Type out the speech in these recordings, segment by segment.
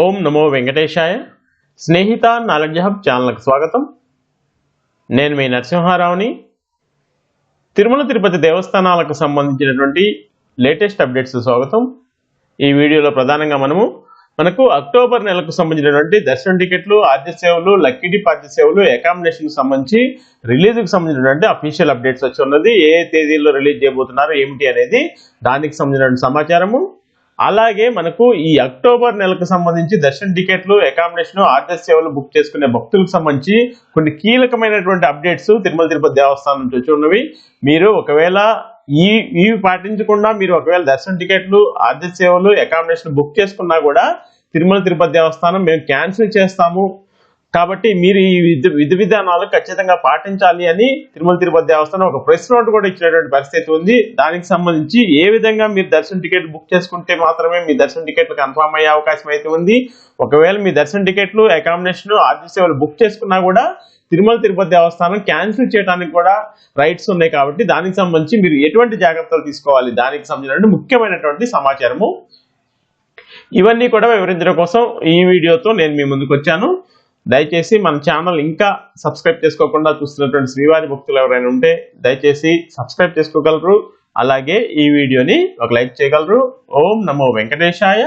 ఓం నమో వెంకటేశాయ. Snehitha knowledge hub ఛానల్కి స్వాగతం. నేను మీ నరసింహారావుని. తిరుమల తిరుపతి దేవస్థానాలకు సంబంధించినటువంటి లేటెస్ట్ అప్డేట్స్ స్వాగతం. ఈ వీడియోలో ప్రధానంగా మనము మనకు అక్టోబర్ నెలకు సంబంధించినటువంటి దర్శనం టికెట్లు ఆద్య సేవలు లక్కీ డిప్ ఆద్య సేవలు అకామిడేషన్కి సంబంధించి రిలీజ్కి సంబంధించినటువంటి అఫీషియల్ అప్డేట్స్ వచ్చి ఉన్నది. ఏ ఏ తేదీల్లో రిలీజ్ చేయబోతున్నారు ఏమిటి అనేది దానికి సంబంధించిన సమాచారము. అలాగే మనకు ఈ అక్టోబర్ నెలకు సంబంధించి దర్శన్ టికెట్లు అకామిడేషన్ ఆర్డర్ సేవలు బుక్ చేసుకునే భక్తులకు సంబంధించి కొన్ని కీలకమైనటువంటి అప్డేట్స్ తిరుమల తిరుపతి దేవస్థానం నుంచి వచ్చి ఉన్నవి. మీరు ఒకవేళ ఈ ఇవి పాటించకుండా మీరు ఒకవేళ దర్శన టికెట్లు ఆర్డర్ సేవలు అకామిడేషన్ బుక్ చేసుకున్నా కూడా తిరుమల తిరుపతి దేవస్థానం మేము క్యాన్సిల్ చేస్తాము. కాబట్టి మీరు ఈ విధి విధానాలు ఖచ్చితంగా పాటించాలి అని తిరుమల తిరుపతి దేవస్థానం ఒక ప్రెస్ నోట్ కూడా ఇచ్చినటువంటి పరిస్థితి ఉంది. దానికి సంబంధించి ఏ విధంగా మీరు దర్శన టికెట్ బుక్ చేసుకుంటే మాత్రమే మీ దర్శన టికెట్లు కన్ఫామ్ అయ్యే అవకాశం అయితే ఉంది. ఒకవేళ మీ దర్శన టికెట్లు అకామిడేషన్ ఆర్థిక సేవలు బుక్ చేసుకున్నా కూడా తిరుమల తిరుపతి దేవస్థానం క్యాన్సిల్ చేయడానికి కూడా రైట్స్ ఉన్నాయి కాబట్టి దానికి సంబంధించి మీరు ఎటువంటి జాగ్రత్తలు తీసుకోవాలి? దానికి సంబంధించిన ముఖ్యమైనటువంటి సమాచారము ఇవన్నీ కూడా వివరించడం కోసం ఈ వీడియోతో నేను మీ ముందుకు వచ్చాను. దయచేసి మన ఛానల్ ఇంకా సబ్స్క్రైబ్ చేసుకోకుండా చూస్తున్నటువంటి శ్రీవారి భక్తులు ఎవరైనా ఉంటే దయచేసి సబ్స్క్రైబ్ చేసుకోగలరు. అలాగే ఈ వీడియోని ఒక లైక్ చేయగలరు. ఓం నమో వెంకటేశాయ.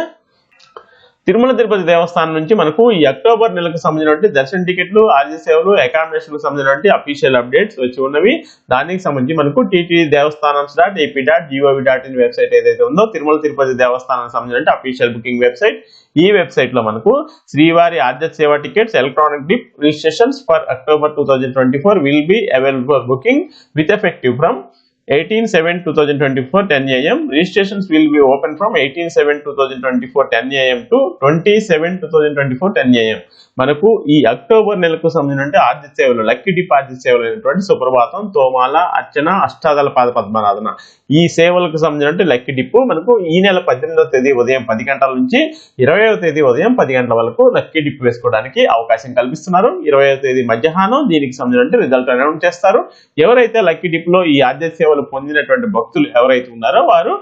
తిరుమల తిరుపతి దేవస్థానం నుంచి మనకు ఈ అక్టోబర్ నెలకు సంబంధించినటువంటి దర్శన టికెట్లు ఆర్జీ సేవలు అకామిడేషన్ సంబంధించినటువంటి అఫీషియల్ అప్డేట్స్ వచ్చి ఉన్నవి. దానికి సంబంధించి మనకు TT devasthanam dot AP dot G O V dot in website ఏదైతే ఉందో తిరుమల తిరుపతి దేవస్థానం సంబంధించిన అఫీషియల్ బుకింగ్ వెబ్సైట్ ఈ వెబ్సైట్లో మనకు Srivari ఆర్జ seva tickets electronic dip registrations for October two twenty four will be available for booking with effective from 18 7 2024 10 am registrations will be open from 18 7 2024 10 am to 20 7 2024 10 am మనకు ఈ October నెలకు సంబంధించిన ఆర్జిత సేవలు lucky dip ఆర్జిత సేవలు అయినటువంటి సుప్రభాతం తోమాల అర్చన అష్టాదల పాద పద్మనాథన ఈ సేవలకు సంబంధించిన లక్కీ డిప్ మనకు ఈ నెల పద్దెనిమిదవ తేదీ ఉదయం పది గంటల నుంచి ఇరవైవ తేదీ ఉదయం పది గంటల వరకు లక్కీ డిప్ వేసుకోవడానికి అవకాశం కల్పిస్తున్నారు. ఇరవైవ తేదీ మధ్యాహ్నం దీనికి సంబంధించిన రిజల్ట్ అనౌన్స్ చేస్తారు. ఎవరైతే లక్కీ డిప్లో ఈ ఆర్జిత సేవలు పొందినటువంటి భక్తులు ఎవరైతే ఉన్నారో వారు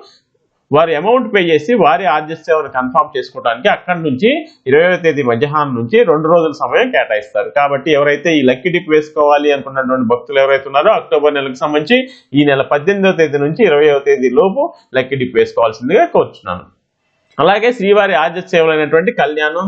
వారి అమౌంట్ పే చేసి వారి ఆర్జెస్ సేవను కన్ఫర్మ్ చేసుకోవడానికి అక్కడి నుంచి ఇరవై తేదీ మధ్యాహ్నం నుంచి రెండు రోజుల సమయం కేటాయిస్తారు. కాబట్టి ఎవరైతే ఈ లక్కీ డిప్ వేసుకోవాలి అనుకున్నటువంటి భక్తులు ఎవరైతే ఉన్నారో అక్టోబర్ నెలకు సంబంధించి ఈ నెల పద్దెనిమిదవ తేదీ నుంచి ఇరవైవ తేదీ లోపు లక్కీ డిప్ వేసుకోవాల్సిందిగా కోరుచున్నాను. అలాగే శ్రీవారి ఆర్జెస్ సేవలైనటువంటి కళ్యాణం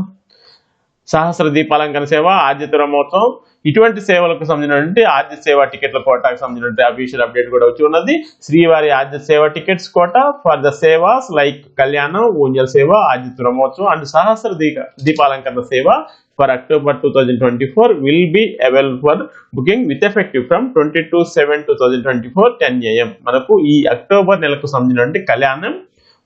సహస్ర దీపాలంకన సేవ ఆద్యత బ్రహ్మోత్సవం ఇటువంటి సేవలకు సంబంధించినటువంటి ఆద్య సేవ టికెట్ల కోటాకు సంబంధించినటువంటి అఫీషియల్ అప్డేట్ కూడా వచ్చి ఉన్నది. Srivari Aadya Seva tickets quota for the sevas like Kalyanam Oonjal Seva Aadya తురమోత్సవం and Sahasra Deepa Deepalankarana Seva for October two thousand twenty four will be available for booking with effective from twenty two seven two thousand twenty four ten AM మనకు ఈ October నెలకు సంబంధించినటువంటి కళ్యాణం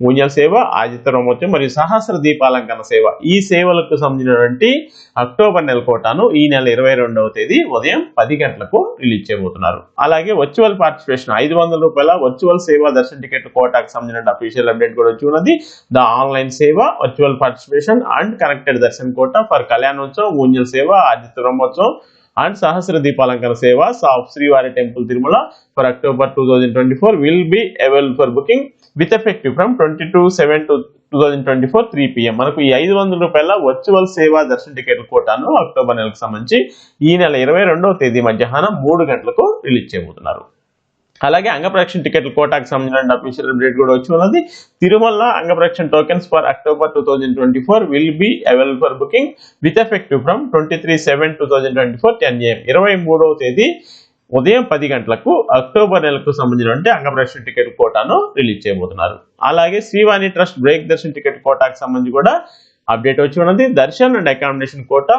ఊంజల్ సేవ ఆదిత్య మరియు సహస్ర దీపాలంకరణ సేవ. ఈ సేవలకు సంబంధించినటువంటి అక్టోబర్ నెల కోటాను ఈ నెల ఇరవై రెండవ తేదీ ఉదయం పది గంటలకు రిలీజ్ చేయబోతున్నారు. అలాగే వర్చువల్ పార్టిసిపేషన్ ఐదు వందల రూపాయల వర్చువల్ సేవ దర్శన టికెట్ కోటాకు సంబంధించిన అఫీషియల్ అప్డేట్ కూడా వచ్చి ఉన్నది the online seva virtual participation and connected darshan quota for Kalyanotsavam Unjal seva Aditya Brahmotsavam and Sahasra Deepalankarana Seva of Srivari temple Tirumala for October two thousand twenty four will be available for booking with effective from twenty two seven to two thousand twenty four three PM మనకు ఈ ఐదు వందల రూపాయల virtual సేవా దర్శన ticket కోటాను October నెలకు సంబంధించి ఈ నెల ఇరవై రెండవ తేదీ మధ్యాహ్నం మూడు గంటలకు రిలీజ్ చేయబోతున్నారు. అలాగే అంగప్రదక్షిణ టికెట్ల కోటాకు సంబంధించిన అఫీషియల్ అప్డేట్ కూడా వచ్చి ఉన్నది. Tirumala Angapradakshina tokens for October two thousand twenty four will be available for booking with effective from twenty three seven two thousand twenty four ten AM ఇరవై మూడవ తేదీ ఉదయం పది గంటలకు అక్టోబర్ నెలకు సంబంధించినటువంటి అంగప్రదక్షిణ టికెట్ కోటాను రిలీజ్ చేయబోతున్నారు. అలాగే Srivani trust break darshan ticket కోటాకు సంబంధించి కూడా అప్డేట్ వచ్చి ఉన్నది. Darshan and accommodation quota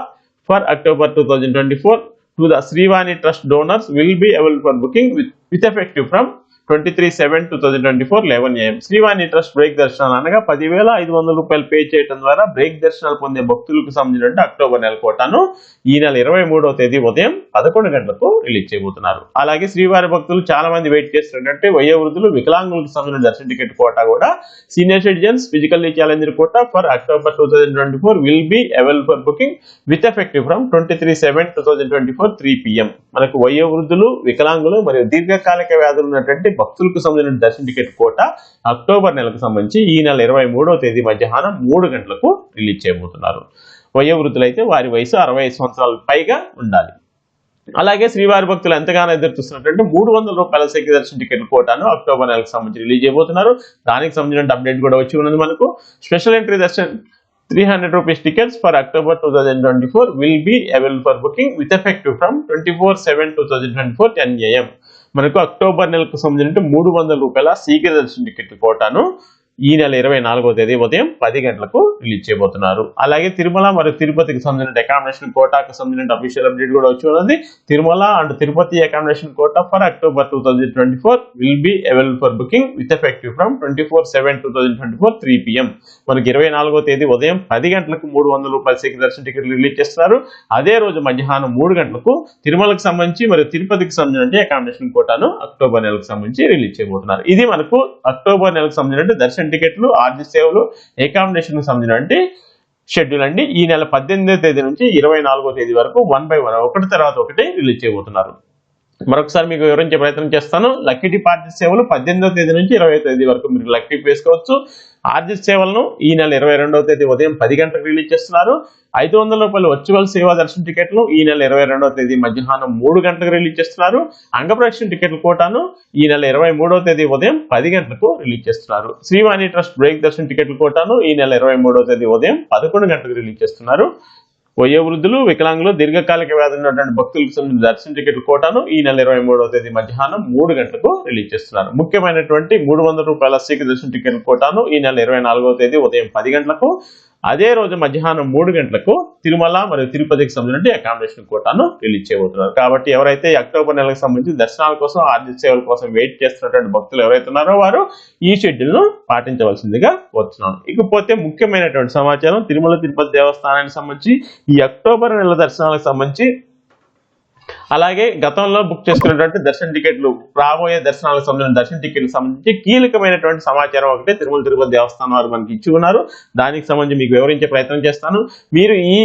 for October two thousand twenty four to the Srivani trust donors will be available for booking with with effective from twenty three seven two thousand twenty four eleven AM Srivani trust break దర్శనాలు అనగా పదివేల ఐదు వందల రూపాయలు pay చేయడం ద్వారా break దర్శనాలు పొందే భక్తులకు సంబంధించిన అక్టోబర్ నెల కోటాను ఈ నెల ఇరవై మూడవ తేదీ ఉదయం పదకొండు గంటలకు రిలీజ్ చేయబోతున్నారు. అలాగే శ్రీవారి భక్తులు చాలా మంది వెయిట్ చేస్తున్నట్టే వయోవృద్ధులు వికలాంగులకు సంబంధించిన దర్శన టికెట్ కోటా కూడా senior citizens physically challenged quota for October two thousand twenty four will be available for booking with effective from twenty three seven two thousand twenty four three PM మనకు వయోవృద్ధులు వికలాంగులు మరియు దీర్ఘకాలిక వ్యాధులు ఉన్నటువంటి భక్తులకు సంబంధించిన దర్శన టికెట్ కోట అక్టోబర్ నెలకు సంబంధించి ఈ నెల ఇరవై తేదీ మధ్యాహ్నం మూడు గంటలకు రిలీజ్ చేయబోతున్నారు. వయోవృద్ధులైతే వారి వయసు అరవై ఐదు సంవత్సరాల పైగా ఉండాలి. అలాగే శ్రీవారి భక్తులు ఎంతగానో ఎదురు చూస్తున్నటువంటి మూడు వందల రూపాయల శక్తి దర్శన టికెట్ కోటాను అక్టోబర్ నెలకు సంబంధించి రిలీజ్ చేయబోతున్నారు. దానికి సంబంధించిన అప్డేట్ కూడా వచ్చి ఉన్నది మనకు. Special entry darshan three hundred rupees tickets for October two thousand twenty four will be available for booking with effective from twenty four seven two thousand twenty four ten AM మనకు October నెలకు సంబంధించిన మూడు వందల రూపాయల శీఘ్ర దర్శన ticket కోటాను. ఈ నెల ఇరవై నాలుగో తేదీ ఉదయం పది గంటలకు రిలీజ్ చేయబోతున్నారు. అలాగే తిరుమల మరియు తిరుపతికి సంబంధించిన అకామిడేషన్ కోటాకు సంబంధించిన అఫీషియల్ అప్డేట్ కూడా వచ్చి ఉన్నది. Tirumala and Tirupati accommodation quota for October two thousand twenty four will be available for booking with effective from twenty four seven two thousand twenty four three PM మనకి ఇరవై నాలుగో తేదీ ఉదయం పది గంటలకు మూడు వందల రూపాయల సేకి దర్శన టికెట్లు రిలీజ్ చేస్తున్నారు. అదే రోజు మధ్యాహ్నం మూడు గంటలకు తిరుమలకు సంబంధించి మరియు తిరుపతికి సంబంధించిన అకామిడేషన్ కోటాను అక్టోబర్ నెలకు సంబంధించి రిలీజ్ చేయబోతున్నారు. ఇది మనకు అక్టోబర్ నెలకు సంబంధించిన దర్శన టికెట్లు ఆర్జీ సేవలు అకామిడేషన్ సంబంధించినటువంటి షెడ్యూల్ అండి. ఈ నెల పద్దెనిమిదో తేదీ నుంచి ఇరవై నాలుగో తేదీ వరకు వన్ బై వన్ ఒకటి తర్వాత ఒకటి రిలీజ్ చేయబోతున్నారు. మరొకసారి మీకు వివరించే ప్రయత్నం చేస్తాను. లక్కీ డిప్ సేవలు పద్దెనిమిదో తేదీ నుంచి ఇరవై తేదీ వరకు మీరు లక్కీ వేసుకోవచ్చు. ఆర్జిత్ సేవలను ఈ నెల ఇరవై రెండవ తేదీ ఉదయం పది గంటలకు రిలీజ్ చేస్తున్నారు. ఐదు వందల రూపాయలు వర్చువల్ సేవా దర్శన టికెట్లు ఈ నెల ఇరవై రెండవ తేదీ మధ్యాహ్నం మూడు గంటలకు రిలీజ్ చేస్తున్నారు. అంగప్రదక్షిణ టికెట్ల కోటాను ఈ నెల ఇరవై మూడవ తేదీ ఉదయం పది గంటలకు రిలీజ్ చేస్తున్నారు. శ్రీవాణి ట్రస్ట్ బ్రేక్ దర్శన టికెట్ల కోటాను ఈ నెల ఇరవై మూడవ తేదీ ఉదయం పదకొండు గంటలకు రిలీజ్ చేస్తున్నారు. వయోవృద్ధులు వికలాంగులు దీర్ఘకాలిక వ్యాధులు ఉన్నటువంటి భక్తులకు సంబంధించిన దర్శన టికెట్ కోటాను ఈ నెల ఇరవై మూడవ తేదీ మధ్యాహ్నం మూడు గంటలకు రిలీజ్ చేస్తున్నారు. ముఖ్యమైనటువంటి మూడు వందల రూపాయల సీకి దర్శన టికెట్ కోటాను ఈ నెల ఇరవై నాలుగవ తేదీ ఉదయం పది గంటలకు అదే రోజు మధ్యాహ్నం మూడు గంటలకు తిరుమల మరియు తిరుపతికి సంబంధించిన అకామిడేషన్ కోటాను రిలీజ్ చేయబోతున్నారు కాబట్టి ఎవరైతే అక్టోబర్ నెలకు సంబంధించి దర్శనాల కోసం ఆర్థిక సేవల కోసం వెయిట్ చేస్తున్నటువంటి భక్తులు ఎవరైతే ఉన్నారో వారు ఈ షెడ్యూల్ను పాటించవలసిందిగా వస్తున్నాను ఇకపోతే ముఖ్యమైనటువంటి సమాచారం తిరుమల తిరుపతి దేవస్థానానికి సంబంధించి ఈ అక్టోబర్ నెల దర్శనాలకు సంబంధించి అలాగే గతంలో బుక్ చేసుకున్నటువంటి దర్శన టికెట్లు రాబోయే దర్శనాలకు సంబంధించిన దర్శన టికెట్లకు సంబంధించి కీలకమైనటువంటి సమాచారం ఒకటి తిరుమల తిరుపతి దేవస్థానం వారు మనకి ఇచ్చి ఉన్నారు. దానికి సంబంధించి మీకు వివరించే ప్రయత్నం చేస్తాను. మీరు ఈ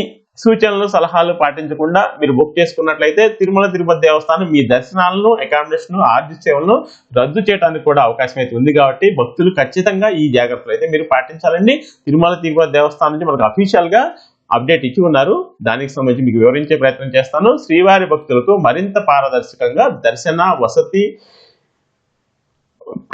సూచనలు సలహాలు పాటించకుండా మీరు బుక్ చేసుకున్నట్లయితే తిరుమల తిరుపతి దేవస్థానం మీ దర్శనాలను అకామిడేషన్ ఆర్జిత సేవలను రద్దు చేయడానికి కూడా అవకాశం అయితే ఉంది కాబట్టి భక్తులు ఖచ్చితంగా ఈ జాగ్రత్తలు అయితే మీరు పాటించాలండి. తిరుమల తిరుపతి దేవస్థానం నుంచి మనకు అఫీషియల్గా అప్డేట్ ఇచ్చి ఉన్నారు. దానికి సంబంధించి మీకు వివరించే ప్రయత్నం చేస్తాను. శ్రీవారి భక్తులకు మరింత పారదర్శకంగా దర్శన వసతి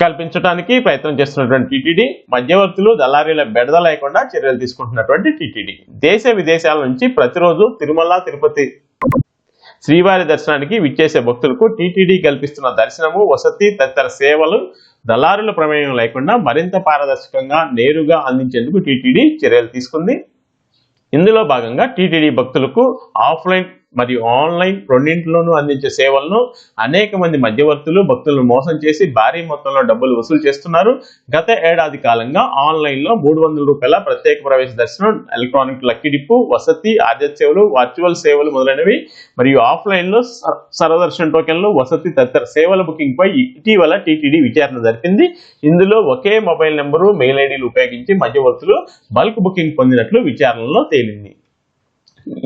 కల్పించడానికి ప్రయత్నం చేస్తున్నటువంటి టీటీడీ మధ్యవర్తులు దళారీల బెడద లేకుండా చర్యలు తీసుకుంటున్నటువంటి టీటీడీ. దేశ విదేశాల నుంచి ప్రతిరోజు తిరుమల తిరుపతి శ్రీవారి దర్శనానికి విచ్చేసే భక్తులకు టీటీడీ కల్పిస్తున్న దర్శనము వసతి తదితర సేవలు దళారుల ప్రమేయం లేకుండా మరింత పారదర్శకంగా నేరుగా అందించేందుకు టీటీడీ చర్యలు తీసుకుంది. ఇందులో భాగంగా టీటీడీ భక్తులకు ఆఫ్లైన్ మరియు ఆన్లైన్ రెండింటిలోనూ అందించే సేవలను అనేక మంది మధ్యవర్తులు భక్తులను మోసం చేసి భారీ మొత్తంలో డబ్బులు వసూలు చేస్తున్నారు. గత ఏడాది కాలంగా ఆన్లైన్లో మూడు వందల రూపాయల ప్రత్యేక ప్రవేశ దర్శనం ఎలక్ట్రానిక్ లక్కీ డిప్పు వసతి ఆద్యత సేవలు వర్చువల్ సేవలు మొదలైనవి మరియు ఆఫ్లైన్లో సర్వదర్శన టోకెన్లు వసతి తదితర సేవల బుకింగ్పై ఇటీవల టీటీడీ విచారణ జరిపింది. ఇందులో ఒకే మొబైల్ నెంబరు మెయిల్ ఐడీలు ఉపయోగించి మధ్యవర్తులు బల్క్ బుకింగ్ పొందినట్లు విచారణలో తేలింది.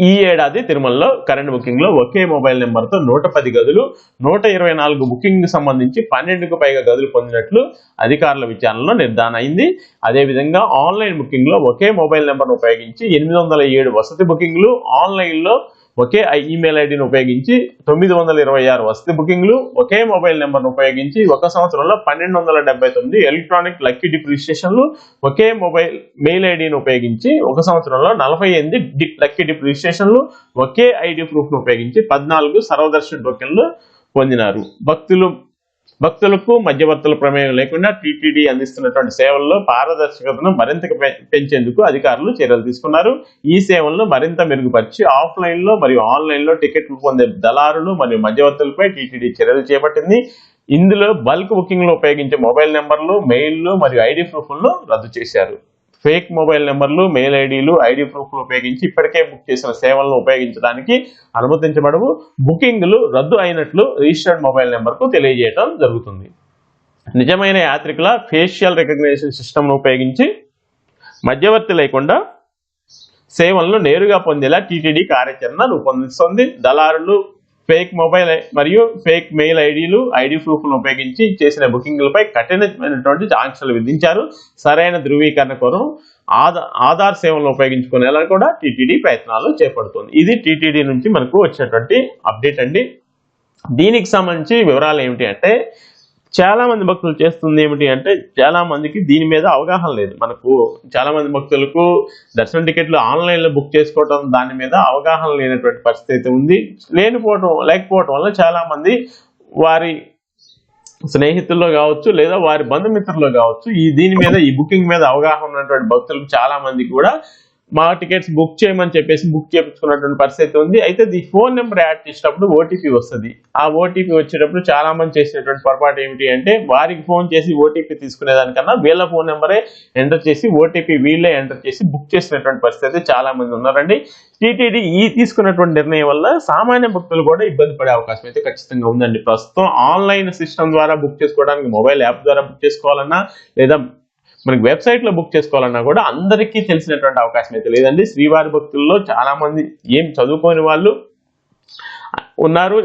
ఈ ఏడాది తిరుమలలో కరెంట్ బుకింగ్లో ఒకే మొబైల్ నెంబర్తో నూట పది గదులు నూట ఇరవై నాలుగు బుకింగ్కి సంబంధించి పన్నెండుకు పైగా గదులు పొందినట్లు అధికారుల విచారణలో నిర్ధారణ అయింది. అదేవిధంగా ఆన్లైన్ బుకింగ్లో ఒకే మొబైల్ నెంబర్ను ఉపయోగించి ఎనిమిది వందల ఏడు వసతి బుకింగ్లు ఆన్లైన్లో ఒకే ఐ- ఈమెయిల్ ఐడిని ఉపయోగించి తొమ్మిది వందల ఇరవై ఆరు వసతి బుకింగ్లు ఒకే మొబైల్ నెంబర్ను ఉపయోగించి ఒక సంవత్సరంలో పన్నెండు వందల డెబ్బై తొమ్మిది ఎలక్ట్రానిక్ లక్కీ డిప్ రిజిస్ట్రేషన్లు ఒకే మొబైల్ మెయిల్ ఐడిని ఉపయోగించి ఒక సంవత్సరంలో నలభై ఎనిమిది డిప్ లక్కీ డిప్ రిజిస్ట్రేషన్లు ఒకే ఐడి ప్రూఫ్ను ఉపయోగించి పద్నాలుగు సర్వదర్శన టోకెన్లు పొందినారు. భక్తులు భక్తులకు మధ్యవర్తుల ప్రమేయం లేకుండా టీటీడీ అందిస్తున్నటువంటి సేవల్లో పారదర్శకతను మరింత పె- పెంచేందుకు అధికారులు చర్యలు తీసుకున్నారు. ఈ సేవలను మరింత మెరుగుపరిచి ఆఫ్లైన్లో మరియు ఆన్లైన్లో టికెట్లు పొందే దళారులు మరియు మధ్యవర్తులపై టీటీడీ చర్యలు చేపట్టింది. ఇందులో బల్క్ బుకింగ్లో ఉపయోగించే మొబైల్ నెంబర్లు మెయిల్లు మరియు ఐడి ప్రూఫ్లను రద్దు చేశారు. ఫేక్ మొబైల్ నెంబర్లు మెయిల్ ఐడీలు ఐడి ప్రూఫ్లు ఉపయోగించి ఇప్పటికే బుక్ చేసిన సేవలను ఉపయోగించడానికి అనుమతించబడవు. బుకింగ్లు రద్దు అయినట్లు రిజిస్టర్డ్ మొబైల్ నెంబర్కు తెలియజేయడం జరుగుతుంది. నిజమైన యాత్రికుల ఫేషియల్ రికగ్నేషన్ సిస్టమ్ను ఉపయోగించి మధ్యవర్తి లేకుండా సేవలను నేరుగా పొందేలా టీటీడీ కార్యాచరణ రూపొందిస్తుంది. దళారులు ఫేక్ మొబైల్ మరియు ఫేక్ మెయిల్ ఐడీలు ఐడి ప్రూఫ్లను ఉపయోగించి చేసిన బుకింగ్లపై కఠినమైనటువంటి ఆంక్షలు విధించారు. సరైన ధృవీకరణ కొరం ఆధార్ ఆధార్ సేవలను ఉపయోగించుకునేలా కూడా టీటీడీ ప్రయత్నాలు చేపడుతుంది. ఇది టీటీడీ నుంచి మనకు వచ్చినటువంటి అప్డేట్ అండి. దీనికి సంబంధించి వివరాలు ఏమిటి అంటే చాలా మంది భక్తులు చేస్తుంది ఏమిటి అంటే చాలా మందికి దీని మీద అవగాహన లేదు. మనకు చాలా మంది భక్తులకు దర్శనం టికెట్లు ఆన్లైన్లో బుక్ చేసుకోవటం దాని మీద అవగాహన లేనటువంటి పరిస్థితి అయితే ఉంది. లేనిపోవటం లేకపోవటం వల్ల చాలా మంది వారి స్నేహితుల్లో కావచ్చు లేదా వారి బంధుమిత్రుల్లో కావచ్చు ఈ దీని మీద ఈ బుకింగ్ మీద అవగాహన ఉన్నటువంటి భక్తులకు చాలా మంది కూడా మా టికెట్స్ బుక్ చేయమని చెప్పేసి బుక్ చేయించుకున్నటువంటి పరిస్థితి ఉంది. అయితే ది ఫోన్ నెంబర్ యాడ్ చేసినప్పుడు ఓటీపీ వస్తుంది. ఆ ఓటీపీ వచ్చేటప్పుడు చాలా మంది చేసినటువంటి పొరపాటు ఏమిటి అంటే వారికి ఫోన్ చేసి ఓటీపీ తీసుకునేదానికన్నా వీళ్ళ ఫోన్ నెంబరే ఎంటర్ చేసి ఓటీపీ వీళ్ళే ఎంటర్ చేసి బుక్ చేసినటువంటి పరిస్థితి అయితే చాలా మంది ఉన్నారండి టీటీడీ ఈ తీసుకున్నటువంటి నిర్ణయం వల్ల సామాన్య భక్తులు కూడా ఇబ్బంది పడే అవకాశం అయితే ఖచ్చితంగా ఉందండి. ప్రస్తుతం ఆన్లైన్ సిస్టమ్ ద్వారా బుక్ చేసుకోవడానికి మొబైల్ యాప్ ద్వారా బుక్ చేసుకోవాలన్నా లేదా మనకి వెబ్సైట్లో బుక్ చేసుకోవాలన్నా కూడా అందరికీ తెలిసినటువంటి అవకాశం అయితే లేదండి. శ్రీవారి భక్తుల్లో చాలా మంది ఏం చదువుకోని వాళ్ళు ఉన్నారు.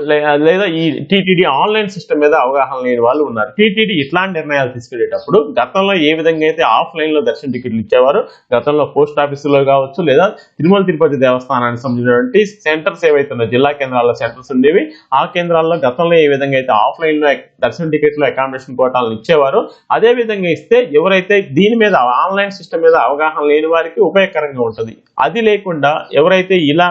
లేదా ఈ టీటీడీ ఆన్లైన్ సిస్టమ్ మీద అవగాహన లేని వాళ్ళు ఉన్నారు. టీటీడీ ఇట్లాంటి నిర్ణయాలు తీసుకునేటప్పుడు గతంలో ఏ విధంగా అయితే ఆఫ్లైన్లో దర్శన టికెట్లు ఇచ్చేవారు గతంలో పోస్ట్ ఆఫీసులో కావచ్చు లేదా తిరుమల తిరుపతి దేవస్థానానికి సంబంధించినటువంటి సెంటర్స్ ఏవైతే జిల్లా కేంద్రాల్లో సెంటర్స్ ఉండేవి ఆ కేంద్రాల్లో గతంలో ఏ విధంగా అయితే ఆఫ్లైన్లో దర్శన టికెట్లు అకామిడేషన్ కోటాలను ఇచ్చేవారు అదే విధంగా ఇస్తే ఎవరైతే దీని మీద ఆన్లైన్ సిస్టమ్ మీద అవగాహన లేని వారికి ఉపయోగకరంగా ఉంటుంది. అది లేకుండా ఎవరైతే ఇలా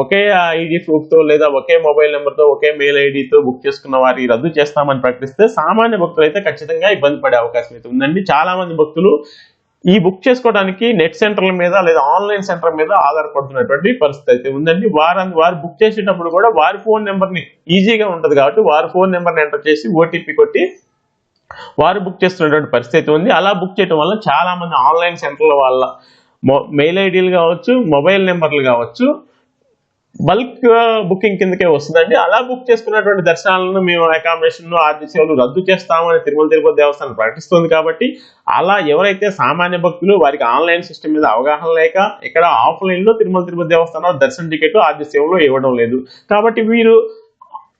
ఒకే ఐడి ప్రూఫ్తో లేదా ఒకే ఒకే మొబైల్ నెంబర్తో ఒకే మెయిల్ ఐడితో బుక్ చేసుకున్న వారి రద్దు చేస్తామని ప్రకటిస్తే సామాన్య భక్తులు అయితే ఖచ్చితంగా ఇబ్బంది పడే అవకాశం అయితే ఉందండి. చాలా మంది భక్తులు ఈ బుక్ చేసుకోవడానికి నెట్ సెంటర్ల మీద లేదా ఆన్లైన్ సెంటర్ మీద ఆధారపడుతున్నటువంటి పరిస్థితి అయితే ఉందండి. వారు వారు బుక్ చేసేటప్పుడు కూడా వారి ఫోన్ నెంబర్ని ఈజీగా ఉంటుంది కాబట్టి వారి ఫోన్ నెంబర్ని ఎంటర్ చేసి ఓటీపీ కొట్టి వారు బుక్ చేస్తున్నటువంటి పరిస్థితి ఉంది. అలా బుక్ చేయడం వల్ల చాలా మంది ఆన్లైన్ సెంటర్ల వాళ్ళ మెయిల్ ఐడీలు కావచ్చు మొబైల్ నెంబర్లు కావచ్చు బల్క్ బుకింగ్ కిందకే వస్తుందండి. అలా బుక్ చేసుకున్నటువంటి దర్శనాలను మేము అకామిడేషన్ ఆర్థిక సేవలు రద్దు చేస్తామని తిరుమల తిరుపతి దేవస్థానం ప్రకటిస్తుంది కాబట్టి అలా ఎవరైతే సామాన్య భక్తులు వారికి ఆన్లైన్ సిస్టమ్ మీద అవగాహన లేక ఇక్కడ ఆఫ్లైన్లో తిరుమల తిరుపతి దేవస్థానం దర్శన టికెట్ ఆర్థిక సేవలు ఇవ్వడం లేదు. కాబట్టి వీరు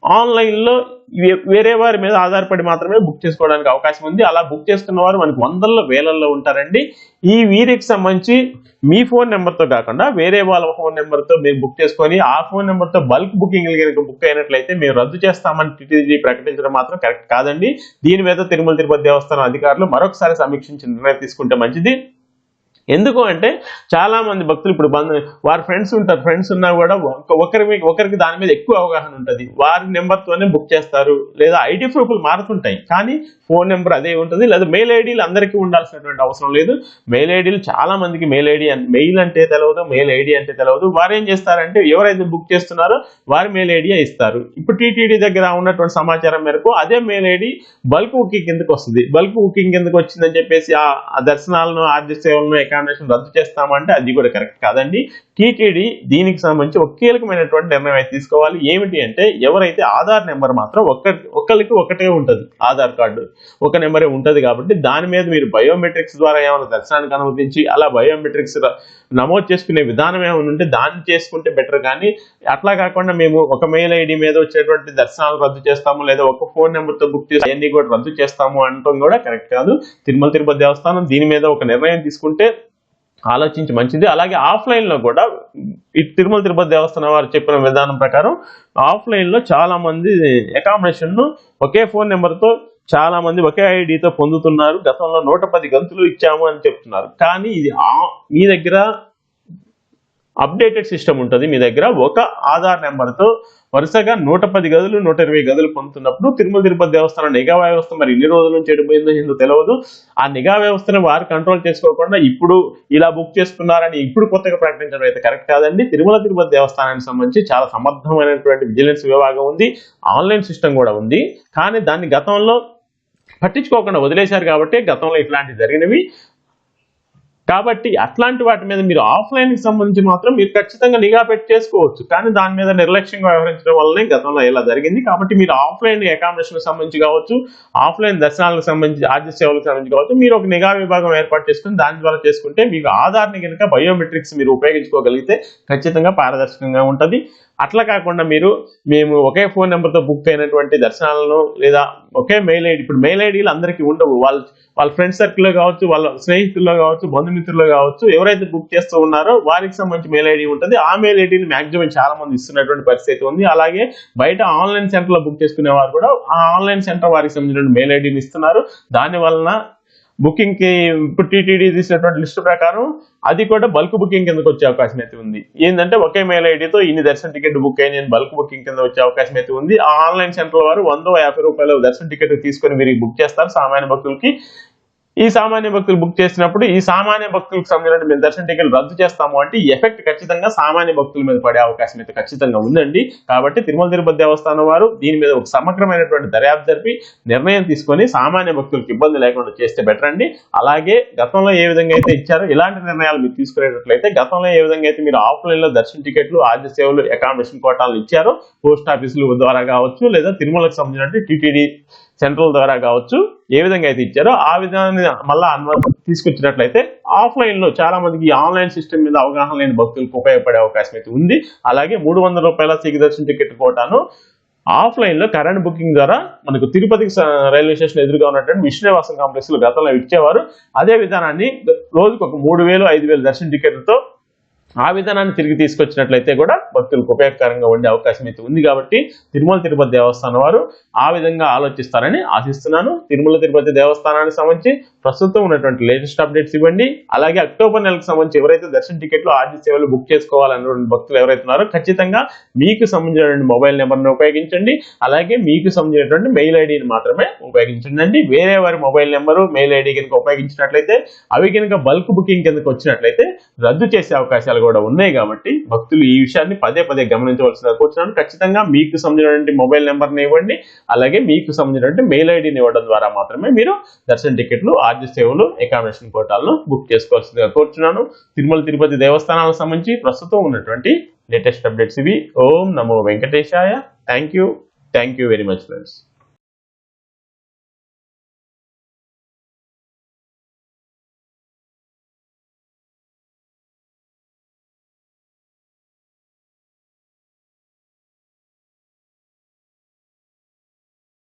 ఆన్లైన్లో వే- వేరే వారి మీద ఆధారపడి మాత్రమే బుక్ చేసుకోవడానికి అవకాశం ఉంది. అలా బుక్ చేసుకున్న వారు మనకు వందల్లో వేలల్లో ఉంటారండి. ఈ వీరికి సంబంధించి మీ ఫోన్ నెంబర్తో కాకుండా వేరే వాళ్ళ ఫోన్ నెంబర్తో మీరు బుక్ చేసుకొని ఆ ఫోన్ నెంబర్తో బల్క్ బుకింగ్ కనుక బుక్ అయినట్లయితే మేము రద్దు చేస్తామని టీటీడీ ప్రకటించడం మాత్రం కరెక్ట్ కాదండి. దీని మీద తిరుమల తిరుపతి దేవస్థానం అధికారులు మరొకసారి సమీక్షించి నిర్ణయం తీసుకుంటే మంచిది. ఎందుకు అంటే చాలామంది భక్తులు ఇప్పుడు బంధు వారి ఫ్రెండ్స్ ఉంటారు ఫ్రెండ్స్ ఉన్నా కూడా ఒక- ఒకరి మీద ఒకరికి దాని మీద ఎక్కువ అవగాహన ఉంటుంది. వారి నెంబర్తోనే బుక్ చేస్తారు. లేదా ఐడి ప్రూఫ్లు మారుతుంటాయి. కానీ ఫోన్ నెంబర్ అదే ఉంటుంది. లేదా మెయిల్ ఐడీలు అందరికీ ఉండాల్సినటువంటి అవసరం లేదు. మెయిల్ ఐడీలు చాలా మందికి మెయిల్ ఐడి మెయిల్ అంటే తెలియదు మెయిల్ ఐడి అంటే తెలియదు వారు ఏం చేస్తారంటే ఎవరైతే బుక్ చేస్తున్నారో వారి మెయిల్ ఐడి ఇస్తారు. ఇప్పుడు టీటీడీ దగ్గర ఉన్నటువంటి సమాచారం మేరకు అదే మెయిల్ ఐడి బల్క్ బుకింగ్ కిందకు వస్తుంది. బల్క్ బుకింగ్ కిందకు వచ్చిందని చెప్పేసి ఆ ఆ దర్శనాలను ఆర్థిక సేవలను అకామిడేషన్ రద్దు చేస్తామంటే అది కూడా కరెక్ట్ కాదండి. టీటీడీ దీనికి సంబంధించి ఒక కీలకమైనటువంటి నిర్ణయం అయితే తీసుకోవాలి. ఏమిటి అంటే ఎవరైతే ఆధార్ నెంబర్ మాత్రం ఒక్క ఒక్కరికి ఒకటే ఉంటుంది ఆధార్ కార్డు. ఒక నెంబరే ఉంటుంది కాబట్టి దాని మీద మీరు బయోమెట్రిక్స్ ద్వారా ఏమైనా దర్శనానికి అనుమతించి అలా బయోమెట్రిక్స్ నమోదు చేసుకునే విధానం ఏమైనా ఉంటే దాన్ని చేసుకుంటే బెటర్ కానీ అట్లా కాకుండా మేము ఒక మెయిల్ ఐడి మీద వచ్చేటువంటి దర్శనాలు రద్దు చేస్తాము లేదా ఒక ఫోన్ నెంబర్తో బుక్ చేసి అవన్నీ కూడా రద్దు చేస్తాము అనటం కూడా కరెక్ట్ కాదు. తిరుమల తిరుపతి దేవస్థానం దీని మీద ఒక నిర్ణయం తీసుకుంటే ఆలోచించి మంచిది. అలాగే ఆఫ్లైన్లో కూడా తిరుమల తిరుపతి దేవస్థానం వారు చెప్పిన విధానం ప్రకారం ఆఫ్లైన్లో చాలామంది అకామిడేషన్ను ఒకే ఫోన్ నెంబర్తో చాలామంది ఒకే ఐడితో పొందుతున్నారు. గతంలో నూట పది గంతులు ఇచ్చాము అని చెప్తున్నారు. కానీ ఇది ఆ- మీ దగ్గర అప్డేటెడ్ సిస్టమ్ ఉంటుంది మీ దగ్గర. ఒక ఆధార్ నెంబర్తో వరుసగా నూట పది గదులు నూట ఇరవై గదులు పొందుతున్నప్పుడు తిరుమల తిరుపతి దేవస్థానం నిఘా వ్యవస్థ మరి ఎన్ని రోజుల నుంచి ఎడిపోయిందో ఏందో తెలియదు ఆ నిఘా వ్యవస్థను వారు కంట్రోల్ చేసుకోకుండా ఇప్పుడు ఇలా బుక్ చేసుకున్నారని ఇప్పుడు కొత్తగా ప్రకటించడం అయితే కరెక్ట్ కాదండి. తిరుమల తిరుపతి దేవస్థానానికి సంబంధించి చాలా సమర్థమైనటువంటి విజిలెన్స్ విభాగం ఉంది. ఆన్లైన్ సిస్టమ్ కూడా ఉంది. కానీ దాన్ని గతంలో పట్టించుకోకుండా వదిలేశారు కాబట్టి గతంలో ఇట్లాంటివి జరిగినవి. కాబట్టి అట్లాంటి వాటి మీద మీరు ఆఫ్లైన్కి సంబంధించి మాత్రం మీరు ఖచ్చితంగా నిఘా పెట్టి చేసుకోవచ్చు. కానీ దాని మీద నిర్లక్ష్యంగా వ్యవహరించడం వల్లనే గతంలో ఇలా జరిగింది. కాబట్టి మీరు ఆఫ్లైన్ అకామిడేషన్కి సంబంధించి కావచ్చు ఆఫ్లైన్ దర్శనాలకు సంబంధించి ఆర్థిక సేవలకు సంబంధించి కావచ్చు మీరు ఒక నిఘా విభాగం ఏర్పాటు చేసుకుని దాని ద్వారా చేసుకుంటే మీకు ఆధార్ని కనుక బయోమెట్రిక్స్ మీరు ఉపయోగించుకోగలిగితే ఖచ్చితంగా పారదర్శకంగా ఉంటుంది. అట్లా కాకుండా మీరు మేము ఒకే ఫోన్ నెంబర్తో బుక్ అయినటువంటి దర్శనాలను లేదా ఒకే మెయిల్ ఐడి ఇప్పుడు మెయిల్ ఐడీలు అందరికీ ఉండవు. వాళ్ళ వాళ్ళ ఫ్రెండ్ సర్కిల్లో కావచ్చు వాళ్ళ స్నేహితుల్లో కావచ్చు బంధుమిత్రుల్లో కావచ్చు ఎవరైతే బుక్ చేస్తూ ఉన్నారో వారికి సంబంధించి మెయిల్ ఐడి ఉంటుంది. ఆ మెయిల్ ఐడీని మ్యాక్సిమం చాలా మంది ఇస్తున్నటువంటి పరిస్థితి ఉంది. అలాగే బయట ఆన్లైన్ సెంటర్లో బుక్ చేసుకునే వారు కూడా ఆ ఆన్లైన్ సెంటర్ వారికి సంబంధించిన మెయిల్ ఐడిని ఇస్తున్నారు. దాని వలన బుకింగ్కి ఇప్పుడు టీటీడీ తీసినటువంటి లిస్టు ప్రకారం అది కూడా బల్క్ బుకింగ్ కిందకు వచ్చే అవకాశం అయితే ఉంది. ఏంటంటే ఒకే మెయిల్ ఐడితో ఇన్ని దర్శన టికెట్ బుక్ అయ్యి నేను బల్క్ బుకింగ్ కింద వచ్చే అవకాశం అయితే ఉంది. ఆ ఆన్లైన్ సెంటర్ వారు వందో యాభై రూపాయలు దర్శన టికెట్ తీసుకొని మీరు బుక్ చేస్తారు. సామాన్య భక్తులకి ఈ సామాన్య భక్తులు బుక్ చేసినప్పుడు ఈ సామాన్య భక్తులకు సంబంధించిన మేము దర్శన టికెట్లు రద్దు చేస్తాము అంటే ఎఫెక్ట్ ఖచ్చితంగా సామాన్య భక్తుల మీద పడే అవకాశం అయితే ఖచ్చితంగా ఉందండి. కాబట్టి తిరుమల తిరుపతి దేవస్థానం వారు దీని మీద ఒక సమగ్రమైనటువంటి దర్యాప్తు జరిపి నిర్ణయం తీసుకొని సామాన్య భక్తులకు ఇబ్బంది లేకుండా చేస్తే బెటర్ అండి. అలాగే గతంలో ఏ విధంగా అయితే ఇచ్చారో ఇలాంటి నిర్ణయాలు మీరు తీసుకునేటట్లయితే గతంలో ఏ విధంగా అయితే మీరు ఆఫ్లైన్లో దర్శన టికెట్లు ఆద్య సేవలు అకామిడేషన్ కోటాలు ఇచ్చారో పోస్ట్ ఆఫీసులు ద్వారా కావచ్చు లేదా తిరుమలకు సంబంధించిన టీటీడీ సెంట్రల్ ద్వారా కావచ్చు ఏ విధంగా అయితే ఇచ్చారో ఆ విధానాన్ని మళ్ళా అన్వ తీసుకొచ్చినట్లయితే ఆఫ్లైన్లో చాలా మందికి ఆన్లైన్ సిస్టమ్ మీద అవగాహన లేని భక్తులకు ఉపయోగపడే అవకాశం అయితే ఉంది. అలాగే మూడు వందల రూపాయల సిగి దర్శనం టికెట్ కోటాను ఆఫ్లైన్లో కరెంట్ బుకింగ్ ద్వారా మనకు తిరుపతికి రైల్వే స్టేషన్ ఎదురుగా ఉన్నటువంటి విష్ణునివాసం కాంప్లెక్స్లో గతంలో ఇచ్చేవారు. అదే విధానాన్ని రోజుకు ఒక మూడు వేలు ఐదు వేలు దర్శన టికెట్లతో ఆ విధానాన్ని తిరిగి తీసుకొచ్చినట్లయితే కూడా భక్తులకు ఉపయోగకరంగా ఉండే అవకాశం అయితే ఉంది కాబట్టి తిరుమల తిరుపతి దేవస్థానం వారు ఆ విధంగా ఆలోచిస్తారని ఆశిస్తున్నాను. తిరుమల తిరుపతి దేవస్థానానికి సంబంధించి ప్రస్తుతం ఉన్నటువంటి లేటెస్ట్ అప్డేట్స్ ఇవ్వండి. అలాగే అక్టోబర్ నెలకు సంబంధించి ఎవరైతే దర్శన టికెట్లు ఆర్జీ సేవలు బుక్ చేసుకోవాలన్నటువంటి భక్తులు ఎవరైతే ఉన్నారో ఖచ్చితంగా మీకు సంబంధించినటువంటి మొబైల్ నెంబర్ని ఉపయోగించండి. అలాగే మీకు సంబంధించినటువంటి మెయిల్ ఐడిని మాత్రమే ఉపయోగించండి. వేరే వారి మొబైల్ నెంబరు మెయిల్ ఐడి కనుక ఉపయోగించినట్లయితే అవి కనుక బల్క్ బుకింగ్ కిందకి వచ్చినట్లయితే రద్దు చేసే అవకాశాలు కూడా ఉన్నాయి కాబట్టి భక్తులు ఈ విషయాన్ని పదే పదే గమనించవలసిందిగా కూర్చున్నాను. ఖచ్చితంగా మీకు సంబంధించినటువంటి మొబైల్ నెంబర్ని ఇవ్వండి. అలాగే మీకు సంబంధించినటువంటి మెయిల్ ఐడిని ఇవ్వడం ద్వారా మాత్రమే మీరు దర్శన టికెట్లు ఆర్జీ సేవలు అకామిడేషన్ కోటాలను బుక్ చేసుకోవాల్సిందిగా కోరుచున్నాను. తిరుమల తిరుపతి దేవస్థానాలకు సంబంధించి ప్రస్తుతం ఉన్నటువంటి లేటెస్ట్ అప్డేట్స్ ఇవి. ఓం నమో వెంకటేశాయ. Thank you thank you very much friends